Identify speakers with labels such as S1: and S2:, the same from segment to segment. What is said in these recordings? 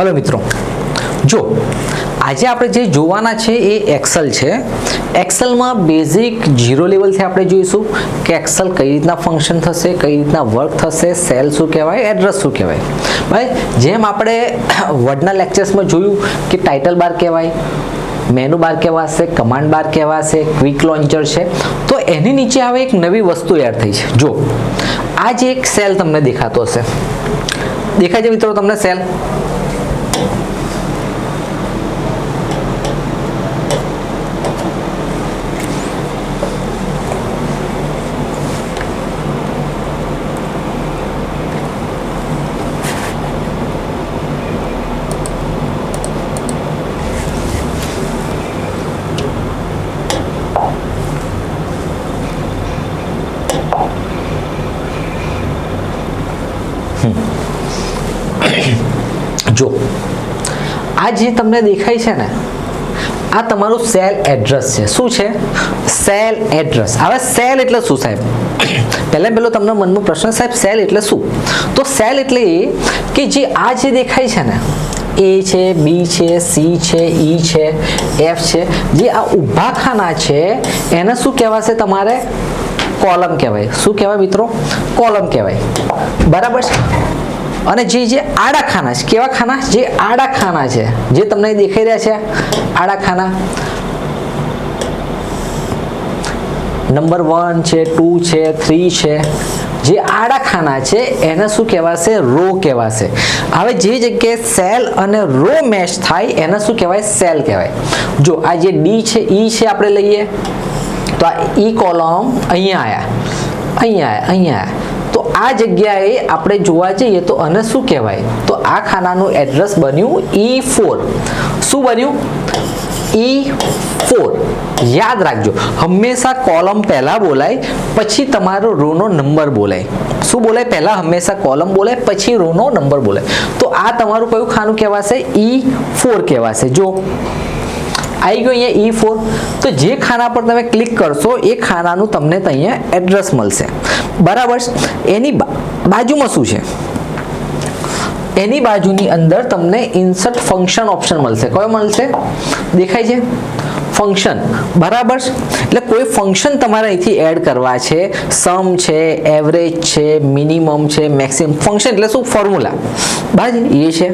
S1: Hello મિત્રો. જો, આજે આપણે જે જોવાના છે એ એક્સેલ છે. એક્સેલમાં બેઝિક જીરો લેવલથી આપણે જોઈશું કે એક્સેલ કઈ રીતના ફંક્શન થશે, કઈ રીતના વર્ક થશે સેલ શું કહેવાય એડ્રેસ શું કહેવાય. ભાઈ, જેમ આપણે વર્ડના લેક્ચર્સમાં જોયું કે ટાઇટલ બાર કહેવાય મેનુ બાર કહેવાશે કમાન્ડ બાર કહેવાશે ક્વિક લોન્ચર છે, તો એની નીચે હવે એક નવી વસ્તુ એડ થઈ છે. જો, આ જે એક સેલ તમને દેખાતો હશે. દેખાય છે મિત્રો તમને સેલ જો આ જે તમને દેખાય છે ને, આ તમારું સેલ એડ્રેસ છે. શું છે? સેલ એડ્રેસ હવે સેલ એટલે શું સાહેબ? પહેલાં પહેલો તમને મનમાં પ્રશ્ન, સાહેબ સેલ એટલે શું? તો સેલ એટલે કે જે આ જે દેખાય છે ને, એ છે બી છે સી છે ઈ છે એફ છે, જે આ ઊભા ખાના છે, એને શું કહેવાશે તમારે? કોલમ કહેવાય. શું કહેવાય મિત્રો? કોલમ કહેવાય. બરાબર છે? અને જે જે આડા ખાના છે, કેવા ખાના? જે આડા ખાના છે. જે તમને દેખાઈ રહ્યા છે, આડા ખાના. નંબર વન છે ટુ છે થ્રી છે. જે આડા ખાના છે, એને શું કહેવાશે? રો કહેવાશે. હવે જે જગ્યાએ સેલ અને રો મેચ થાય, એને શું કહેવાય? સેલ કહેવાય. જો આ જે ડી છે, ઈ છે આપણે લઈએ. તો આ ઈ કોલમ અહીંયા આવ્યા અહીંયા આવ્યા અહીંયા તો આ જગ્યાએ આપણે જોવા જઈએ તો આને શું કહેવાય? તો આ ખાનાનું એડ્રેસ બન્યું ઈ ફોર શું બન્યું? ઈ ફોર યાદ રાખજો, હંમેશા કોલમ પહેલા બોલાય, પછી તમારો રોનો નંબર બોલાય. શું બોલાય? પહેલા હંમેશા કોલમ બોલાય, પછી રોનો નંબર બોલાય. તો આ તમારું કયું ખાનું કહેવાશે? ઈ ફોર કહેવાશે. જો આવી ગયું અહીંયા ઈ ફોર તો જે ખાના પર તમે ક્લિક કરશો, એ ખાનાનું તમને અહીંયા એડ્રેસ મળશે. બરાબર? એની બાજુમાં શું છે? એની બાજુની અંદર તમને ઇન્સર્ટ ફંક્શન ઓપ્શન મળશે. કયો મળશે? દેખાય છે? ફંક્શન બરાબર? છે? એટલે કોઈ ફંક્શન તમારે અહીંથી એડ કરવા છે સમ છે એવરેજ છે મિનિમમ છે મેક્સિમમ ફંક્શન એટલે શું? ફોર્મ્યુલા બરાબર? એ છે.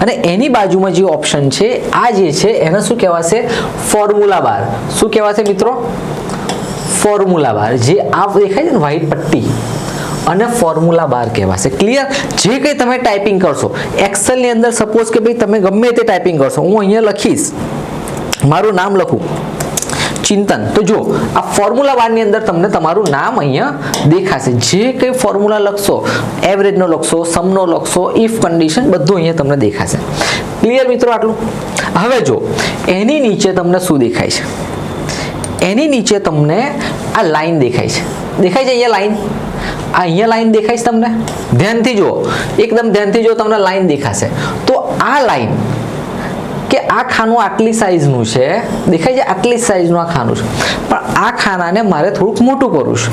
S1: અને એની બાજુમાં જે ઓપ્શન છે, આ જે છે, એને શું કહેવાશે? ફોર્મ્યુલા બાર શું કહેવાશે મિત્રો? ફોર્મ્યુલા બાર જે આ દેખાય છે ને વ્હાઇટ પટ્ટી? અને ફોર્મ્યુલા બાર કહેવાશે. ક્લિયર જે કંઈ તમે ટાઈપિંગ કરશો. એક્સેલની અંદર સપોઝ કે ભાઈ તમે ગમે તે ટાઈપિંગ કરશો. હું અહીંયા લખીશ. મારું નામ લખું. ચિંતન. તો જો આ ફોર્મ્યુલા બારની અંદર તમને તમારું નામ અહીંયા દેખાશે. જે કંઈ ફોર્મ્યુલા લખશો એવરેજનો લખશો સમનો લખશો ઇફ કન્ડિશન બધું અહીંયા તમને દેખાશે. ક્લિયર મિત્રો આટલું? હવે જો એની નીચે તમને શું દેખાય છે? એની નીચે તમને આ લાઈન દેખાય છે. દેખાય છે અહીંયા લાઈન આ અહીંયા લાઈન દેખાય છે તમને? ધ્યાનથી જુઓ. એકદમ ધ્યાનથી જુઓ તમને લાઈન દેખાશે. તો આ લાઈન કે આ ખાનું આટલી સાઇઝનું છે, દેખાય છે આટલી સાઇઝનું આ ખાનું છે. પણ આ ખાનાને મારે થોડુંક મોટું કરવું છે.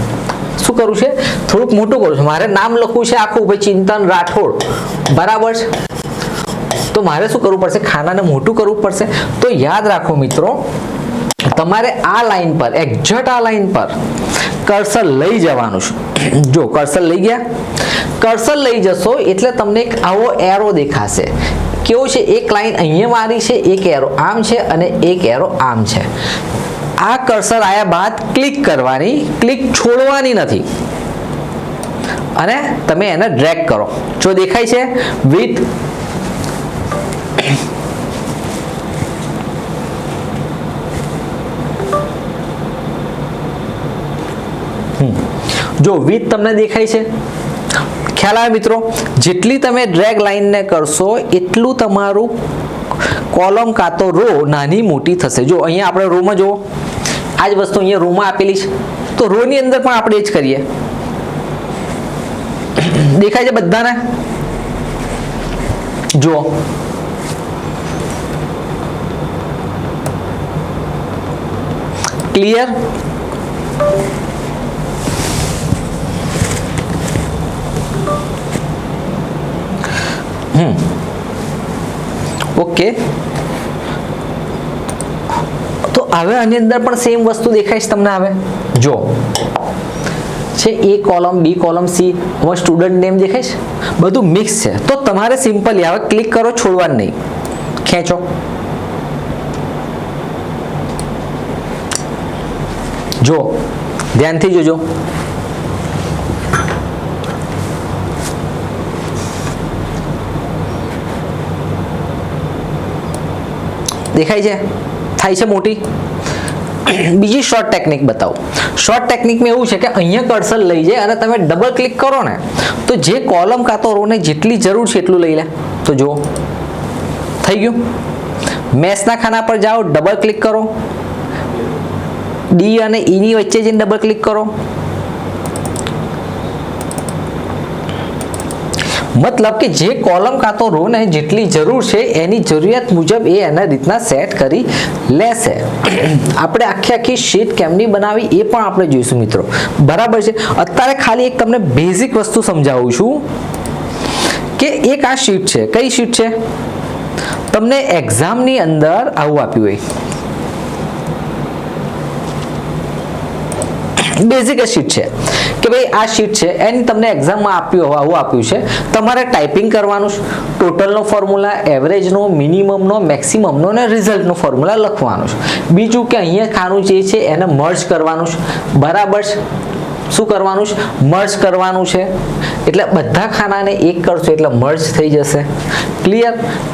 S1: શું કરવું છે? થોડુંક મોટું કરવું છે. મારે નામ લખવું છે આખું, ભાઈ ચિંતન રાઠોડ. બરાબર છે? તો મારે શું કરવું પડશે? ખાનાને મોટું કરવું પડશે. તો યાદ રાખો મિત્રો, તમારે આ લાઈન પર એક્ઝેક્ટ આ લાઈન પર કર્સર લઈ જવાનું છે. જો કર્સર લઈ ગયા? કર્સર લઈ જશો એટલે તમને એક આવો એરો દેખાશે. કેવો છે? એક લાઈન અહીંયા મારી છે, એક એરો આમ છે અને એક એરો આમ છે. આ કર્સર આયા બાદ ક્લિક કરવાની ક્લિક છોડવાની નથી. અને તમે એને ડ્રેગ કરો. જો દેખાય છે? વિથ જો વિથ તમને દેખાય છે? ખ્યાલ આવે મિત્રો? જેટલી તમે ડ્રેગ લાઈનને કરશો, એટલું તમારું કોલમ કાં તો રો નાની મોટી થશે. જો, અહીંયા આપણે રોમાં જુઓ. આ જ વસ્તુ અહીંયા રોમાં આપેલી છે. તો રોની અંદર પણ આપણે એ જ કરીએ. દેખાય છે બધાને? જુઓ. Clear hmm. ઓકે. તો હવે આની અંદર પણ સેમ વસ્તુ દેખાય છે તમને હવે? જો. છે એ કોલમ બી કોલમ સી હવે સ્ટુડન્ટ નેમ દેખાય છે? બધું મિક્સ છે. તો તમારે સિમ્પલી હવે ક્લિક કરો, છોડવાનું નહીં. ખેંચો. જો. ધ્યાનથી જોજો. દેખાય છે? થાય છે મોટી? બીજી શોર્ટ ટેકનિક બતાવો. શોર્ટ ટેકનિકમાં એવું છે કે અહીંયા કર્સર લઈ જાય અને તમે ડબલ ક્લિક કરો ને, તો જે કોલમ કાં તો રોને જેટલી જરૂર છે એટલું લઈ લે. તો જુઓ. થઈ ગયું? મેસના ખાના પર જાઓ ડબલ ક્લિક કરો. ડી અને ઈની વચ્ચે જઈને ડબલ ક્લિક કરો. મતલબ કે જે કોલમ કાં તો રો ને જેટલી જરૂર છે, એની જરૂરિયાત મુજબ એ એના રીતના સેટ કરી લેશે. આપણે આખી આખી શીટ કેમની બનાવી એ પણ આપણે જોઈશું મિત્રો. બરાબર છે? અત્યારે ખાલી એક તમને બેઝિક વસ્તુ સમજાવું છું કે એક આ શીટ છે. કઈ શીટ છે? તમને એક્ઝામની અંદર આવું આપ્યું હોય. બેઝિક શીટ છે. કે ભાઈ આ શીટ છે, એની તમને એક્ઝામમાં આપ્યું આવું આપ્યું છે. તમારે ટાઈપિંગ કરવાનું ટોટલનો ફોર્મ્યુલા એવરેજનો મિનિમમનો મેક્સિમમનો અને રિઝલ્ટનો ફોર્મ્યુલા લખવાનું છે. બીજું કે અહીંયા ખાનું જે છે, એને મર્જ કરવાનું છે. બરાબર છે? શું કરવાનું છે? મર્જ કરવાનું છે. એટલે બધા ખાનાને એક કરશો એટલે મર્જ થઈ જશે. ક્લિયર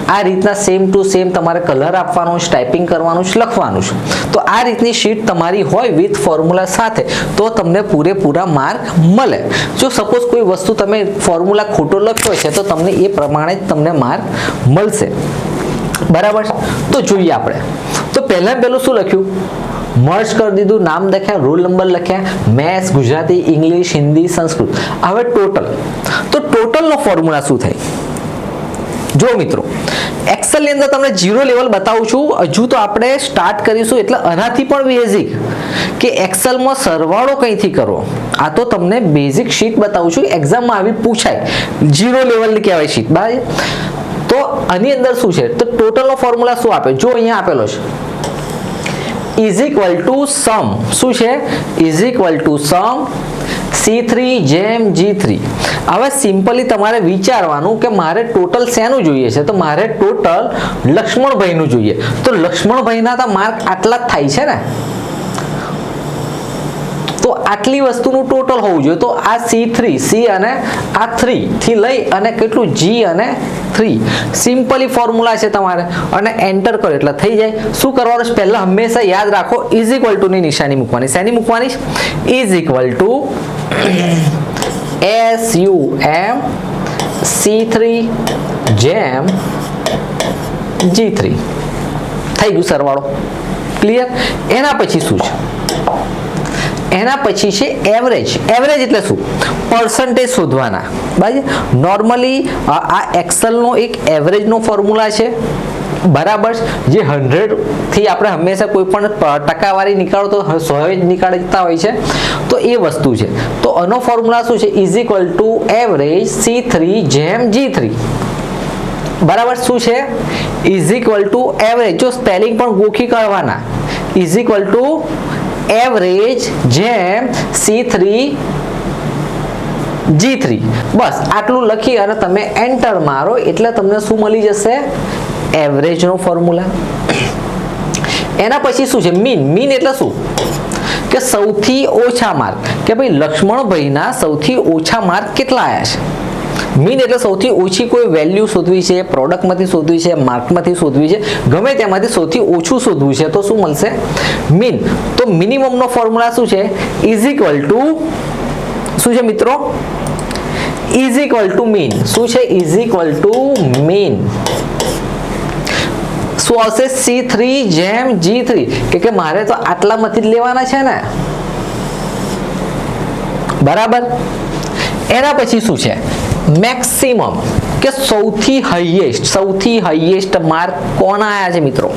S1: આ રીતના સેમ ટુ સેમ તમારે કલર આપવાનો છે ટાઈપિંગ કરવાનું છે, લખવાનું છે. તો આ રીતની શીટ તમારી હોય વિથ ફોર્મ્યુલા સાથે, તો તમને પૂરેપૂરા માર્ક મળે. જો સપોઝ કોઈ વસ્તુ તમે ફોર્મ્યુલા ખોટો લખ્યો છે, તો તમને એ પ્રમાણે જ તમને માર્ક મળશે. બરાબર તો જોઈએ આપણે. તો પહેલાં પહેલું શું લખ્યું? મર્જ કરી દીધું, નામ લખ્યા રોલ નંબર લખ્યા મેથ્સ ગુજરાતી ઇંગ્લિશ હિન્દી સંસ્કૃત. હવે ટોટલ તો ટોટલનો ફોર્મ્યુલા શું થાય? જો મિત્રો એક્સેલની અંદર તમને જીરો લેવલ બતાવું છું. હજુ તો આપણે સ્ટાર્ટ કરીશું એટલે આનાથી પણ બેઝિક કે એક્સેલમાં સરવાળો કંઈથી કરવો આ તો તમને બેઝિક શીટ બતાવું છું. એક્ઝામમાં આવી પૂછાય. જીરો લેવલની કહેવાય શીટ બરાબર? તો આની અંદર શું છે? તો ટોટલનો ફોર્મ્યુલા શું આપે? જો અહીંયા આપેલો છે. ઇઝ ઇક્વલ ટુ સમ શું છે? Is equal to sum C three જેમ જી થ્રી હવે સિમ્પલી તમારે વિચારવાનું કે મારે ટોટલ શેનું જોઈએ છે? તો મારે ટોટલ લક્ષ્મણભાઈનું જોઈએ. તો લક્ષ્મણભાઈના તો માર્ક આટલા જ થાય છે ને? તો આટલી વસ્તુનું ટોટલ હોવું જોઈએ. તો આ સી થ્રી સી અને આ થ્રી થી લઈ અને કેટલું જી અને થ્રી સિમ્પલી ફોર્મ્યુલા છે તમારે. અને એન્ટર કરો. એટલે થઈ જાય. શું કરવાનું છે? પહેલાં હંમેશા યાદ રાખો ઇઝ ઇક્વલ ટુ ની નિશાની મૂકવાની. શેની મૂકવાની is equal to S U M C three જેમ જી થ્રી થઈ ગયું સરવાળો. ક્લિયર એના પછી શું છે? એના પછી છે એવરેજ એવરેજ એટલે શું? પર્સન્ટેજ શોધવાના. બરાબર? નોર્મલી આ એક્સેલનો એક એવરેજનો ફોર્મ્યુલા છે. બરાબર? જે હંડ્રેડથી આપણે હંમેશા કોઈ પણ ટકાવારી નીકાળો તો સો જ નીકાળતા હોય છે. તો એ વસ્તુ છે. તો આનો ફોર્મ્યુલા શું છે? Is equal to average C three જેમ જી થ્રી બરાબર? શું છે? ઇઝ ઇક્વલ ટુ એવરેજ જો સ્પેલિંગ પણ ગોખી કાઢવાના. ઇઝ ઇક્વલ ટુ એવરેજ જેમ સી થ્રી જી થ્રી બસ, આટલું લખી અને તમે એન્ટર મારો, એટલે તમને શું મળી જશે? એવરેજનો ફોર્મ્યુલા એના પછી શું છે? મીન મીન એટલે શું? કે સૌથી ઓછા માર્ક કે ભાઈ લક્ષ્મણભાઈના સૌથી ઓછા માર્ક કેટલા આવ્યા છે? મીન એટલે સૌથી ઓછી કોઈ વેલ્યુ શોધવી છે પ્રોડક્ટમાંથી શોધવી છે માર્કમાંથી શોધવી છે, ગમે તેમાંથી સૌથી ઓછું શોધવું છે, તો શું મળશે? મીન તો મિનિમમનો ફોર્મ્યુલા શું છે? ઇઝ ઇક્વલ ટુ શું છે મિત્રો? ઇઝ ઇક્વલ ટુ મીન શું છે? ઇઝ ઇક્વલ ટુ મીન શું આવશે? સી થ્રી જેમ જી થ્રી કે મારે તો આટલામાંથી જ લેવાના છે ને. બરાબર? એના પછી શું છે? મેક્સિમમ કે સૌથી હાઈએસ્ટ સૌથી હાઈએસ્ટ માર્ક કોના આયા છે મિત્રો?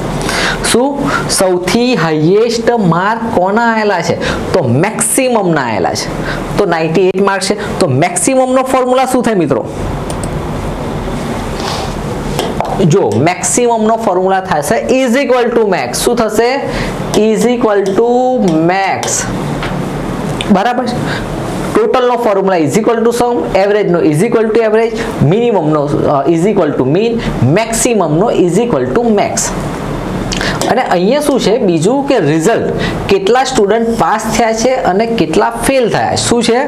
S1: શું? સૌથી હાઈએસ્ટ માર્ક કોના આવેલા છે? તો મેક્સિમમ ના આયેલા છે. તો 98 માર્ક છે. તો મેક્સિમમ નો ફોર્મ્યુલા શું થાય મિત્રો? જો મેક્સિમમનો ફોર્મ્યુલા થશે ઇઝ ઇક્વલ ટુ મેક્સ શું થશે? ઇઝ ઇક્વલ ટુ મેક્સ બરાબર ટોટલનો formula is equal to sum એવરેજનો is equal to average મિનિમમનો ઇઝ ઇક્વલ ટુ મીન મેક્સિમમનો ઇઝ ઇક્વલ ટુ મેક્સ અને અહીંયા શું છે? બીજું કે રિઝલ્ટ કેટલા સ્ટુડન્ટ પાસ થયા છે અને કેટલા ફેલ થયા શું છે?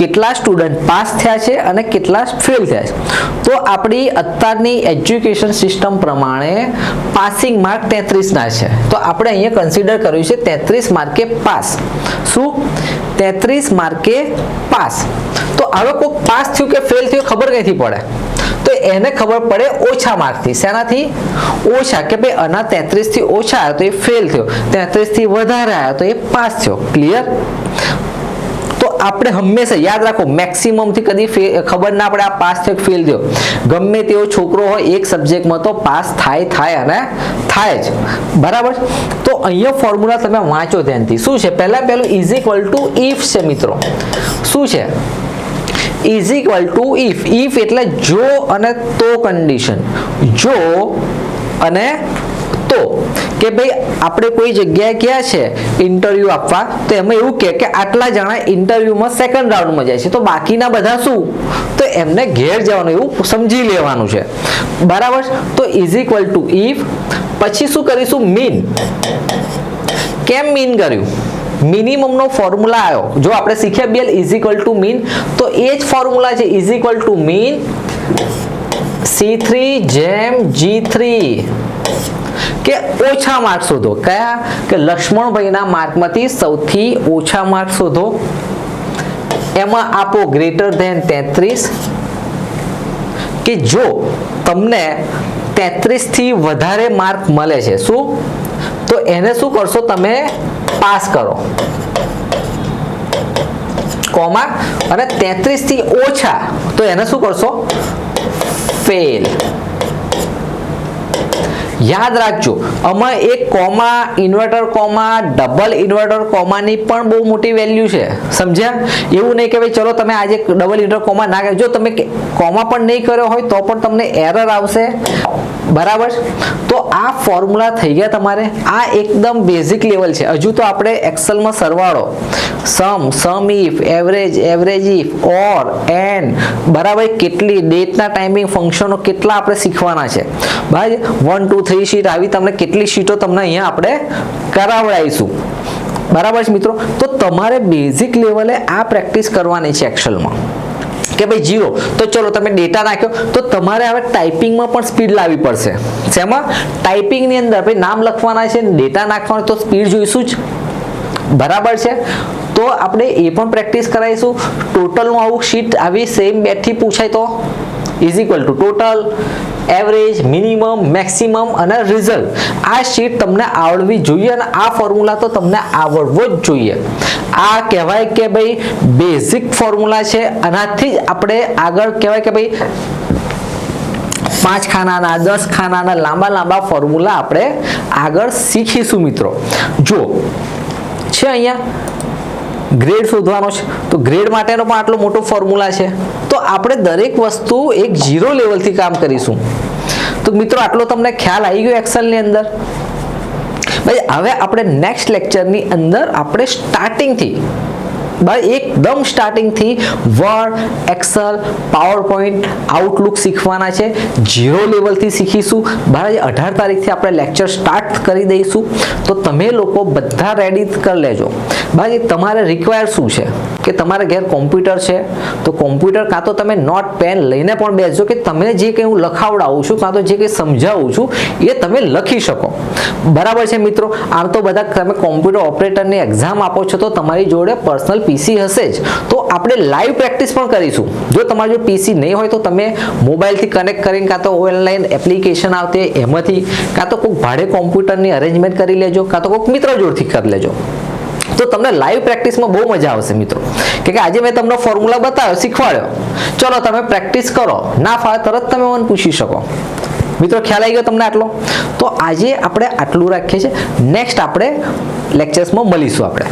S1: કેટલા સ્ટુડન્ટ પાસ થયા છે અને કેટલા ફેલ થયા છે. તો આપણી અત્યારની એજ્યુકેશન સિસ્ટમ પ્રમાણે પાસિંગ માર્ક તેત્રીસના છે. તો આપણે અહીંયા કન્સિડર કર્યું છે તેત્રીસ માર્કે પાસ શું? તેત્રીસ માર્કે પાસ. તો હવે કોઈક પાસ થયું કે ફેલ થયું ખબર ક્યાંથી પડે? તો એને ખબર પડે ઓછા માર્કથી. શેનાથી? ઓછા. કે ભાઈ આના તેત્રીસથી ઓછા આવ્યો તો એ ફેલ થયો. તેત્રીસથી વધારે આવ્યો તો એ પાસ થયો. ક્લિયર આપણે હંમેશા યાદ રાખો મેક્સિમમથી કદી ખબર ના પડે આ પાસ થયો ફેલ થયો. ગમે તેવો છોકરો હોય, એક સબ્જેક્ટમાં તો પાસ થાય થાય અને થાય જ. બરાબર? તો અહીંયા ફોર્મ્યુલા તમે વાંચો ધ્યાનથી. શું છે? પહેલાં પહેલું ઇઝ ઇક્વલ ટુ ઇફ છે મિત્રો. શું છે? Is equal to if if એટલે જો અને તો કન્ડિશન જો અને કે ભાઈ, આપણે કોઈ જગ્યાએ ગયા છે ઇન્ટરવ્યુ આપવા? તો એમાં એવું કે કે આટલા જણા ઇન્ટરવ્યુમાં સેકન્ડ રાઉન્ડમાં જાય છે. તો બાકીના બધા શું? તો એમને ઘેર જવાનું, એવું સમજી લેવાનું છે. બરાબર? તો ઇઝ ઇક્વલ ટુ ઇફ પછી શું કરીશું? મીન કેમ મીન કર્યું? મિનિમમનો ફોર્મ્યુલા આવ્યો. જો આપણે શીખ્યા BL is equal to min તો એ જ ફોર્મ્યુલા છે is equal to min C three જેમ જી થ્રી કે ઓછા માર્ક શોધો. કયા? કે લક્ષ્મણભાઈના માર્કમાંથી સૌથી ઓછા માર્ક શોધો. એમાં આપો ગ્રેટર ધેન તેત્રીસ. કે જો તમને તેત્રીસથી વધારે માર્ક મળે છે, શું? તો એને શું કરશો? તમે પાસ કરો. કોમા? અને તેત્રીસથી ઓછા. તો એને શું કરશો? ફેલ. યાદ રાખજો, આમાં એક comma inverted comma double inverted કોમાની પણ બહુ મોટી વેલ્યુ છે. સમજ્યા? એવું નહીં કે ભાઈ ચલો તમે આજે ડબલ ઇન્વર્ટર કોમા ના કર્યો. જો તમે કોમા પણ નહીં કર્યો હોય તો પણ તમને એરર આવશે. બરાબર? તો આ ફોર્મ્યુલા થઈ ગયા તમારે. આ એકદમ બેઝિક લેવલ છે. હજુ તો આપણે એક્સેલમાં સરવાળો. Sum sum if average average if or and બરાબર? કેટલી ડેટના ટાઈમિંગ ફંક્શનો કેટલા આપણે શીખવાના છે. ભાઈ વન ટુ થ્રી શીટ આવી તમને કેટલી શીટો તમને અહીંયા આપણે કરાવડાવીશું. બરાબર છે મિત્રો? તો તમારે બેઝિક લેવલે આ પ્રેક્ટિસ કરવાની છે એક્સેલમાં કે ભાઈ જીરો તો ચલો તમે ડેટા નાખ્યો, તો તમારે હવે ટાઈપિંગમાં પણ સ્પીડ લાવવી પડશે. શેમાં? ટાઈપિંગની અંદર ભાઈ નામ લખવાના છે ડેટા નાખવાનો, તો સ્પીડ જોઈશું જ. બરાબર છે? તો આપણે એ પણ પ્રેક્ટિસ કરાવીશું. ટોટલનું આવું શીટ આવી સેમ બેટથી પૂછાય તો. Is equal to total average minimum maximum અને રિઝલ્ટ આ શીટ તમને આવડવી જોઈએ અને આ ફોર્મ્યુલા તો તમને આવડવો જ જોઈએ. આ કહેવાય કે ભાઈ બેઝિક ફોર્મ્યુલા છે. આનાથી જ આપણે આગળ કહેવાય કે ભાઈ પાંચ ખાનાના, દસ ખાનાના લાંબા લાંબા ફોર્મ્યુલા આપણે આગળ શીખીશું મિત્રો. જો છે અહીંયા? ગ્રેડ શોધવાનો છે. તો ગ્રેડ માટેનો પણ આટલો મોટો ફોર્મ્યુલા છે. તો આપણે દરેક વસ્તુ એક ઝીરો લેવલથી કામ કરીશું. તો મિત્રો, આટલો તમને ખ્યાલ આવી ગયો એક્સલની અંદર. ભાઈ, હવે આપણે નેક્સ્ટ લેક્ચરની અંદર આપણે સ્ટાર્ટિંગથી ભાઈ, એકદમ સ્ટાર્ટિંગથી Word Excel PowerPoint Outlook શીખવાના છે. ઝીરો લેવલથી શીખીશું. ભાઈ, અઢાર તારીખથી આપણે લેક્ચર સ્ટાર્ટ કરી દઈશું. તો તમે લોકો બધા રેડી કરી લેજો. ભાઈ તમારે રિક્વાયર શું છે? કે તમારે ઘેર કોમ્પ્યુટર છે, તો કોમ્પ્યુટર કાં તો તમે નોટ પેન લઈને પણ બેસજો કે તમે જે કંઈ હું લખાવડાવું છું, કાં તો જે કંઈ સમજાવું છું, એ તમે લખી શકો. બરાબર છે મિત્રો? આમ તો બધા તમે કોમ્પ્યુટર ઓપરેટરની એક્ઝામ આપો છો તો તમારી જોડે પર્સનલ પીસી હશે જ. તો આપણે લાઈવ પ્રેક્ટિસ પણ કરીશું. જો તમારી જો પીસી નહીં હોય તો તમે મોબાઈલથી કનેક્ટ કરીને કાં તો ઓનલાઈન એપ્લિકેશન આવતી એમાંથી, કાં તો કોઈક ભાડે કોમ્પ્યુટરની અરેન્જમેન્ટ કરી લેજો, કાં તો કોઈક મિત્ર જોડથી કરી લેજો. તો તમને લાઈવ પ્રેક્ટિસમાં બહુ મજા આવશે મિત્રો. કે આજે મેં તમને ફોર્મ્યુલા બતાવ્યો, શીખવાડ્યો. ચલો તમે પ્રેક્ટિસ કરો. ના ફાવે તરત તમે મને પૂછી શકો. મિત્રો, ખ્યાલ આવી ગયો તમને આટલો? તો આજે આપણે આટલું રાખીએ છીએ. નેક્સ્ટ આપણે લેક્ચર્સમાં મળીશું આપણે.